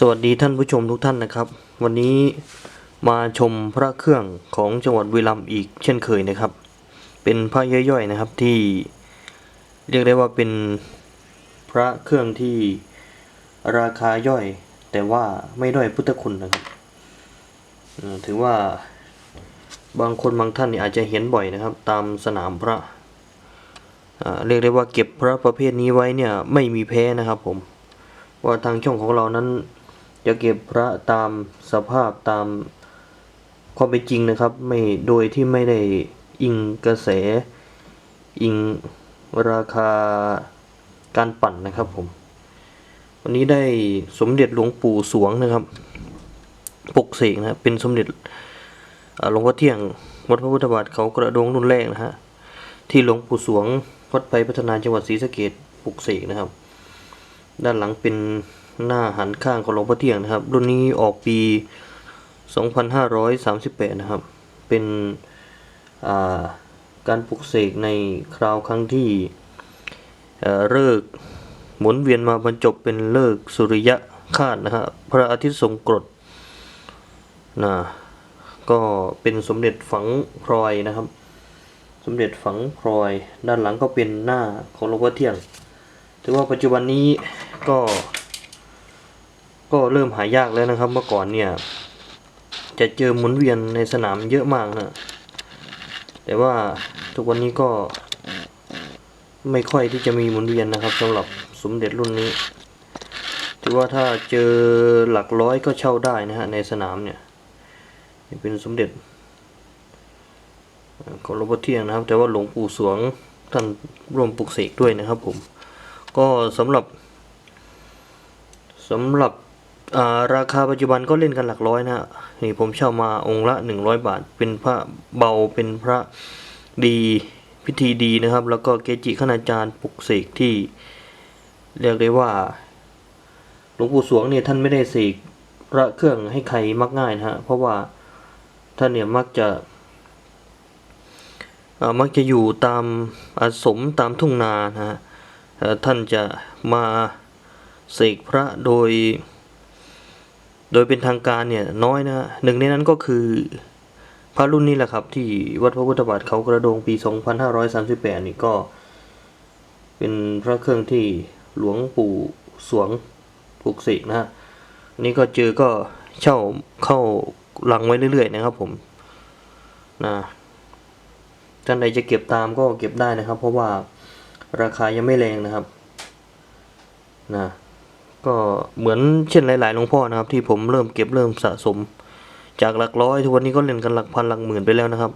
สวัสดีท่านผู้ชมทุกท่านนะครับ วันนี้มาชมพระเครื่องของจังหวัดบุรีรัมอีกเช่นเคยนะครับ เป็นพระย่อยๆนะครับที่เรียกได้ว่าเป็นพระเครื่องที่ราคาย่อย แต่ว่าไม่ด้อยพุทธคุณนะครับถือว่าบางคนบางท่านนี่อาจจะเห็นบ่อยนะครับ ตามสนามพระเรียกได้ว่าเก็บพระประเภทนี้ไว้เนี่ยไม่มีแพ้นะครับผมว่าทางช่องของเรานั้น จะเก็บพระตามสภาพตามความเป็นจริงนะครับ ไม่โดยที่ไม่ได้อิงกระแส อิงราคาการปั่นนะครับผม วันนี้ได้สมเด็จหลวงปู่สวงนะครับ ปกเสกนะเป็นสมเด็จหลวงพ่อเที่ยงวัดพระพุทธบาทเขากระดงรุ่นแรกนะฮะที่หลวงปู่สวงวัดไปพัฒนาจังหวัดศรีสะเกดปกเสกนะครับ ด้านหลังเป็น หน้าหันข้างของหลวงพ่อเที่ยงนะครับ รุ่นนี้ออกปี 2538 นะครับ เป็นาการปลุกเสกในคราวครั้งที่เลิกหมุนเวียนมาบรรจบเป็นเลิกสุริยะคาดนะฮะพระอาทิตย์ทรงกรดนะก็เป็นสมเด็จฝังพลอยนะครับ สมเด็จฝังพลอย ด้านหลังก็เป็นหน้าของหลวงพ่อเที่ยง ถือว่าปัจจุบันนี้ก็ ก็เริ่มหายากแล้วนะครับ เมื่อก่อนเนี่ย จะเจอหมุนเวียนในสนามเยอะมากนะแต่ว่าทุกวันนี้ก็ไม่ค่อยที่จะมีหมุนเวียนนะครับสำหรับสมเด็จรุ่นนี้ถือว่าถ้าเจอหลักร้อยก็เช่าได้นะฮะในสนามเนี่ยเป็นสมเด็จของหลวงพ่อเที่ยงนะครับ แต่ว่าหลวงปู่สวงท่านร่วมปลุกเสกด้วยนะครับผม ก็สำหรับสำหรับ ราคาปัจจุบันก็เล่นกันหลักร้อยนะฮะนี่ผมเช่ามาองค์ละหนึ่งร้อยบาท เป็นพระเบาเป็นพระดีพิธีดีนะครับ แล้วก็เกจิขณาจารย์ปลุกเสกที่ เรียกได้ว่าหลวงปู่สวงเนี่ยท่านไม่ได้เสกพระเครื่องให้ใครมักง่ายนะฮะเพราะว่าท่านเนี่ยมักจะมักจะอยู่ตามอาสมตามทุ่งนานะฮะท่านจะมาเสกพระโดย โดยเป็นทางการเนี่ยน้อยนะหนึ่งในนั้นก็คือพระรุ่นนี้แหละครับ ที่วัดพระพุทธบาทเขากระโดงปี 2538 นี่ก็ เป็นพระเครื่องที่หลวงปู่สวงปลูกเสกนะฮะนนี่ก็เจอก็เช่าเข้าหลังไว้เรื่อยๆนะครับผมนะท่านใดจะเก็บตามก็เก็บได้นะครับ เพราะว่าราคายังไม่แรงนะครับนะ ก็เหมือนเช่นหลายๆหลวงพ่อนะครับ ที่ผมเริ่มเก็บเริ่มสะสม จากหลักร้อยทุกวันนี้ก็เล่นกันหลักพันหลักหมื่นไปแล้วนะครับ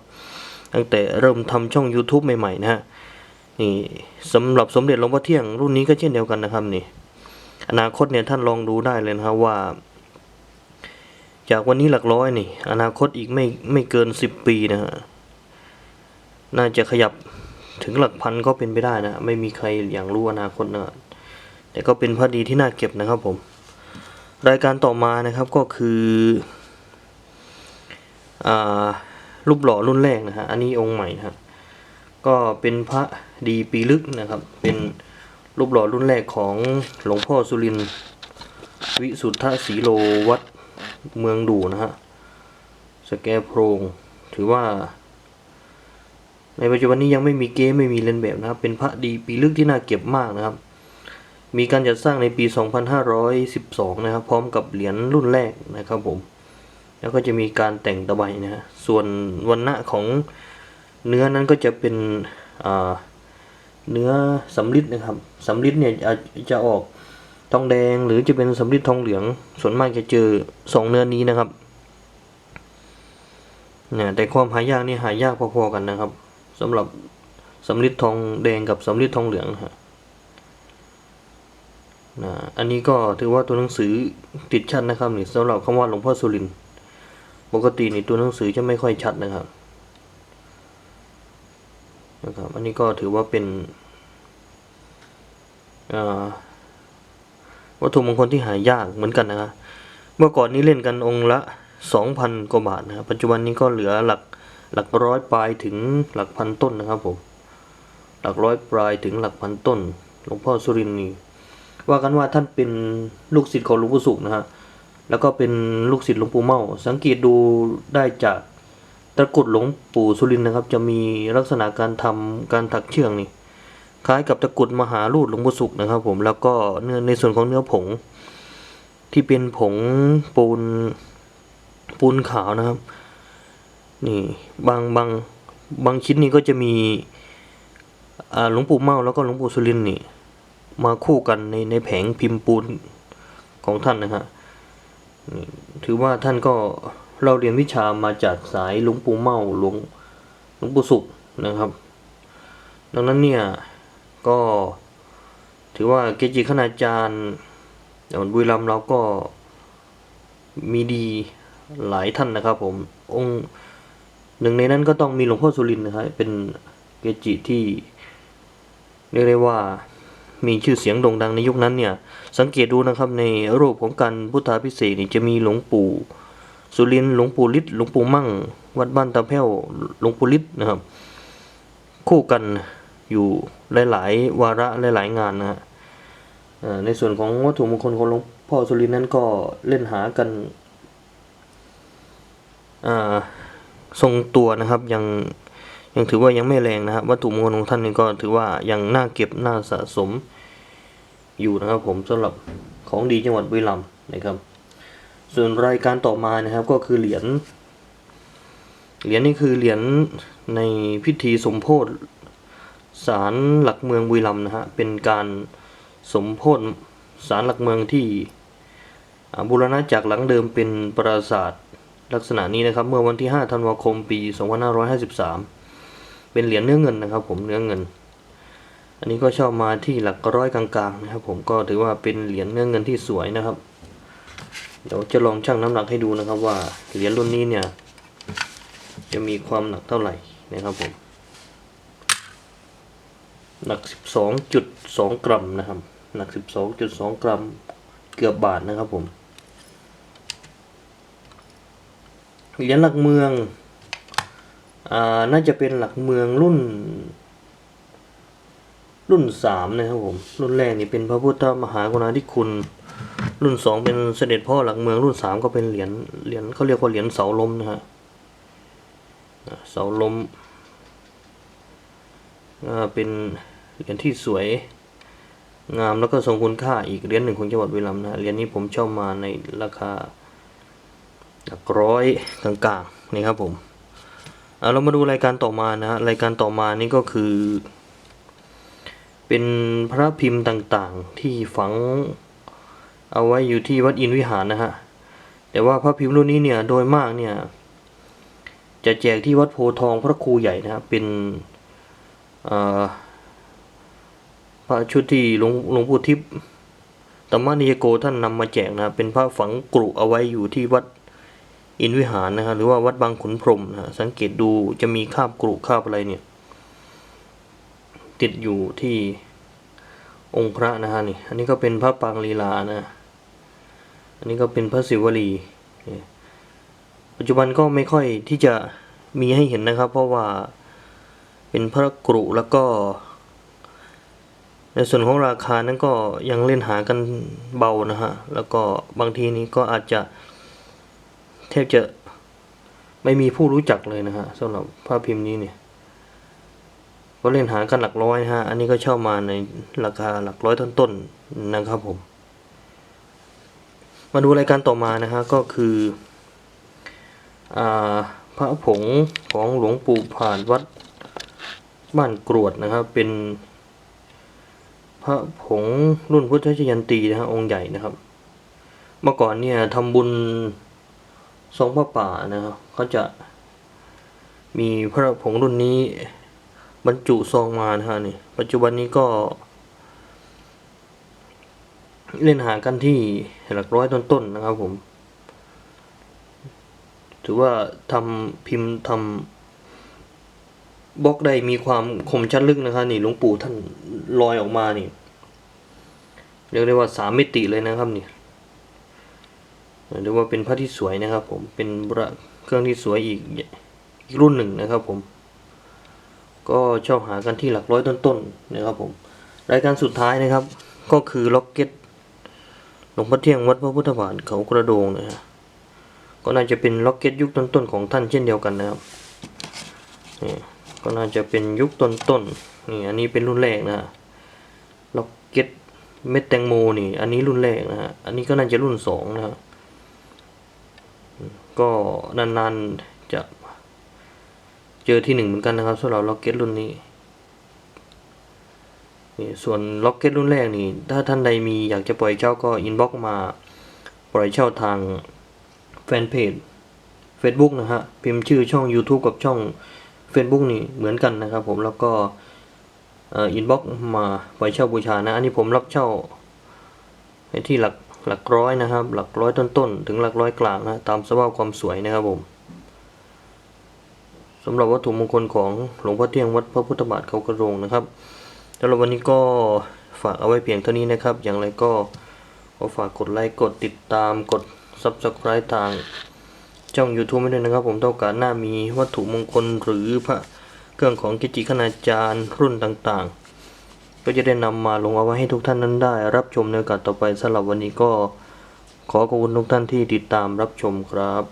ตั้งแต่เริ่มทำช่อง YouTube ใหม่ๆนะฮะนี่สำหรับสมเด็จหลวงพ่อเที่ยงรุ่นนี้ก็เช่นเดียวกันนะครับนี่ อนาคตเนี่ยท่านลองดูได้เลยนะครับว่า จากวันนี้หลักร้อยนี่ อนาคตอีกไม่ไม่เกินสิบปีนะฮะน่าจะขยับถึงหลักพันก็เป็นไปได้นะ ไม่มีใครอย่างรู้อนาคตนะ แต่ก็เป็นพอดีที่น่าเก็บนะครับผม รายการต่อมานะครับก็คืออรูปหล่อรุ่นแรกนะฮะอันนี้องค์ใหม่นะฮะก็เป็นพระดีปีลึกนะครับ เป็นรูปหล่อรุ่นแรกของหลวงพ่อสุรินวิสุทธสีโลวัดเมืองดูนะฮะสแกโพรงถือว่า ในปัจจุบันนี้ยังไม่มีเกมไม่มีเลนแบบนะครับ เป็นพระดีปีลึกที่น่าเก็บมากนะครับ มีการจัดสร้างในปี 2512 นะครับ พร้อมกับเหรียญรุ่นแรกนะครับผม แล้วก็จะมีการแต่งตะไบนะฮะ ส่วนวันณะของเนื้อนั้นก็จะเป็นเนื้อสำริดนะครับสำริดเนี่ยจะจะออกทองแดงหรือจะเป็นสำริดทองเหลือง ส่วนมากจะเจอสองเนื้อนี้นะครับเนี่ยแต่ความหายากนี่หายากพอๆกันนะครับสำหรับสำริดทองแดงกับสำริดทองเหลืองนะฮะ นะอันนี้ก็ถือว่าตัวหนังสือติดชัดนะครับนี่สำหรับคำว่าหลวงพ่อสุรินทร์ปกตินี่ตัวหนังสือจะไม่ค่อยชัดนะครับนะครับ อันนี้ก็ถือว่าเป็นวัตถุมงคลที่หายากเหมือนกันนะครับเมื่อก่อนนี้เล่นกันองค์ละสองพันกว่าบาทนะครับปัจจุบันนี้ก็เหลือหลักหลักร้อยปลายถึงหลักพันต้นนะครับผมหลักร้อยปลายถึงหลักพันต้นหลวงพ่อสุรินทร์นี่ ว่ากันว่าท่านเป็นลูกศิษย์ของหลวงปู่สุขนะฮะแล้วก็เป็นลูกศิษย์หลวงปู่เมาสังเกตดูได้จากตะกุดหลวงปู่สุรินนะครับ จะมีลักษณะการทำการถักเชือกนี่คล้ายกับตะกุดมหาลูดหลวงปู่สุขนะครับ ผมแล้วก็เนื้อในส่วนของเนื้อผง ที่เป็นผงปูนปูนขาวนะครับ นี่บางบางบางชิ้นนี่ก็จะมีหลวงปู่เมาแล้วก็หลวงปู่สุรินนี่ มาคู่กันในในแผงพิมพ์ปูนของท่านนะฮะถือว่าท่านก็เราเรียนวิชามาจากสายหลวงปู่เมาหลวงหลวงปู่สุขนะครับ ดังนั้นเนี่ยก็ถือว่าเกจิคณาจารย์อย่างบุรีรัมเราก็มีดีหลายท่านนะครับ ผมองค์หนึ่งในนั้นก็ต้องมีหลวงพ่อสุรินทร์นะครับเป็นเกจิที่เรียกได้ว่า มีชื่อเสียงโด่งดังในยุคนั้นเนี่ย สังเกตดูนะครับในรูปของการพุทธาพิเศษนี่จะมีหลวงปู่ สุรินหลวงปู่ฤทธิ์หลวงปู่มั่ง วัดบ้านตาแพ้วหลวงปู่ฤทธิ์นะครับ คู่กันอยู่หลาย ๆ วาระหลาย ๆ งานนะฮะในส่วนของวัตถุมงคลของหลวงพ่อสุรินนั้นก็เล่นหากันอ่าทรงตัวนะครับยัง ยังถือว่ายังไม่แรงนะครับวัตถุมงคลของท่านนี่ก็ถือว่ายังน่าเก็บน่าสะสมอยู่นะครับผมสำหรับของดีจังหวัดบุรีรัมย์นะครับ ส่วนรายการต่อมานะครับก็คือเหรียญเหรียญนี่คือเหรียญในพิธีสมโพธิศาลหลักเมืองบุรีรัมย์นะฮะเป็นการสมโพธิศาลหลักเมืองที่บูรณะจากหลังเดิมเป็นปราสาทลักษณะนี้นะครับ เมื่อวันที่ 5 ธันวาคม ปี 2553 เป็นเหรียญเนื้อเงินนะครับ ผมเนื้อเงิน อันนี้ก็ชอบมาที่หลักร้อยกลางๆนะครับ ผมก็ถือว่าเป็นเหรียญเนื้อเงินที่สวยนะครับ เดี๋ยวจะลองชั่งน้ำหนักให้ดูนะครับ ว่าเหรียญรุ่นนี้เนี่ย จะมีความหนักเท่าไหร่นะครับผมหนัก 12.2 กรัมนะครับ หนัก 12.2 กรัม เกือบบาทนะครับผม เหรียญหลักเมือง น่าจะเป็นหลักเมืองรุ่น รุ่นสามนะครับผม รุ่นแรกนี่เป็นพระพุทธมหากรุณาธิคุณ รุ่นสองเป็นเสด็จพ่อหลักเมืองรุ่นสามก็เป็นเหรียญเหรียญเขาเรียกว่าเหรียญเสาลมนะฮะเสาลมเป็นเหรียญที่สวยงามแล้วก็ทรงคุณค่าอีกเหรียญหนึ่งของจังหวัดบุรีรัมนะฮะเหรียญนี้ผมเช่ามาในราคาหลักร้อยกลางๆนี่ครับผม เรามาดูรายการต่อมานะฮะรายการต่อมานี่ก็คือ เป็นพระพิมพ์ต่างๆ ที่ฝังเอาไว้อยู่ที่วัดอินวิหารนะฮะแต่ว่าพระพิมพ์รุ่นนี้เนี่ยโดยมากเนี่ยจะแจกที่วัดโพทองพระครูใหญ่นะเป็นพระชุดที่หลวงหลวงปู่ทิพย์ตมนิยโกท่านนำมาแจกนะฮะเป็นพระฝังกรุเอาไว้อยู่ที่วัด อินทวิหารนะครับหรือว่าวัดบางขุนพรมนะฮะสังเกตดูจะมีคาบกรุคาบอะไรเนี่ย ติดอยู่ที่องค์พระนะฮะนี่อันนี้ก็เป็นพระปางลีลานะ อันนี้ก็เป็นพระศิวลี ปัจจุบันก็ไม่ค่อยที่จะมีให้เห็นนะครับ เพราะว่าเป็นพระกรุแล้วก็ ในส่วนของราคานั้นก็ยังเล่นหากันเบานะฮะ แล้วก็บางทีนี้ก็อาจจะ แทบจะไม่มีผู้รู้จักเลยนะฮะสำหรับภาพพิมพ์นี้เนี่ยก็เล่นหากันหลักร้อยฮะ อันนี้ก็เช่ามาในราคาหลักร้อยต้นๆนะครับผม มาดูรายการต่อมานะฮะก็คืออาพระผงของหลวงปู่ผ่านวัดบ้านกรวดนะครับ เป็น พระผงรุ่นพุทธชยันตีนะฮะองค์ใหญ่นะครับ เมื่อก่อนเนี่ยทำบุญ ทรงพระป่านะครับเขาจะ มีพระผงรุ่นนี้ บรรจุซองมานะฮะนี่ ปัจจุบันนี้ก็ เล่นหากันที่หลักร้อยต้นๆนะครับผม ถือว่าทำพิมพ์ทำบล็อกได้มีความคมชัดลึกนะครับนี่หลวงปู่ท่านลอยออกมานี่เรียกได้ว่าสามมิติเลยนะครับนี่ หรือว่าเป็นพระที่สวยนะครับ ผมเป็นเครื่องที่สวยอีกอีกรุ่นหนึ่งนะครับ ผม ก็ชอบหากันที่หลักร้อยต้นๆนนะครับ ผมรายการสุดท้ายนะครับ ก็คือล็อกเก็ตหลวงพ่อเที่ยงวัดพระพุทธบาทเขากระโดงนะฮะก็น่าจะเป็นล็อกเก็ตยุคต้นๆของท่านเช่นเดียวกันนะครับนี่ก็น่าจะเป็นยุคต้นๆนี่อันนี้เป็นรุ่นแรกนะล็อกเก็ตเม็ดแตงโมนี่ อันนี้รุ่นแรกนะฮะอันนี้ก็น่าจะรุ่นสองนะฮะ ก็นานๆจะเจอที่หนึ่งเหมือนกันนะครับสำหรับล็อกเก็ตรุ่นนี้นี่ส่วนล็อกเก็ตรุ่นแรกนี่ ถ้าท่านใดมีอยากจะปล่อยเช่าก็อินบ็อกมาปล่อยเช่าทางแฟนเพจ Facebook นะฮะ พิมพ์ชื่อช่อง YouTube กับช่อง Facebook นี่เหมือนกันนะครับผมแล้วก็อินบ็อกมาปล่อยเช่าบูชานะ อันนี้ผมรับเช่าที่หลัก หลักร้อยนะครับ หลักร้อยต้นๆ ถึงหลักร้อยกลางนะ ตามสภาพความสวยนะครับผมสำหรับวัตถุมงคลของหลวงพ่อเที่ยงวัดพระพุทธบาทเขากระโรงนะครับสำหรับวันนี้ก็ฝากเอาไว้เพียงเท่านี้นะครับ อย่างไรก็ขอฝากกดไลค์ กดติดตาม กด Subscribe ทางช่อง YouTube ไม่ด้วยนะครับ ผมต้องการหน้ามีวัตถุมงคลหรือพระเครื่องของกิจิคณาจารย์รุ่นต่างๆ ก็จะได้นำมาลงเอาไว้ให้ทุกท่านนั้นได้ รับชมในโอกาสต่อไปสำหรับวันนี้ก็ ขอขอบคุณทุกท่านที่ติดตามรับชมครับ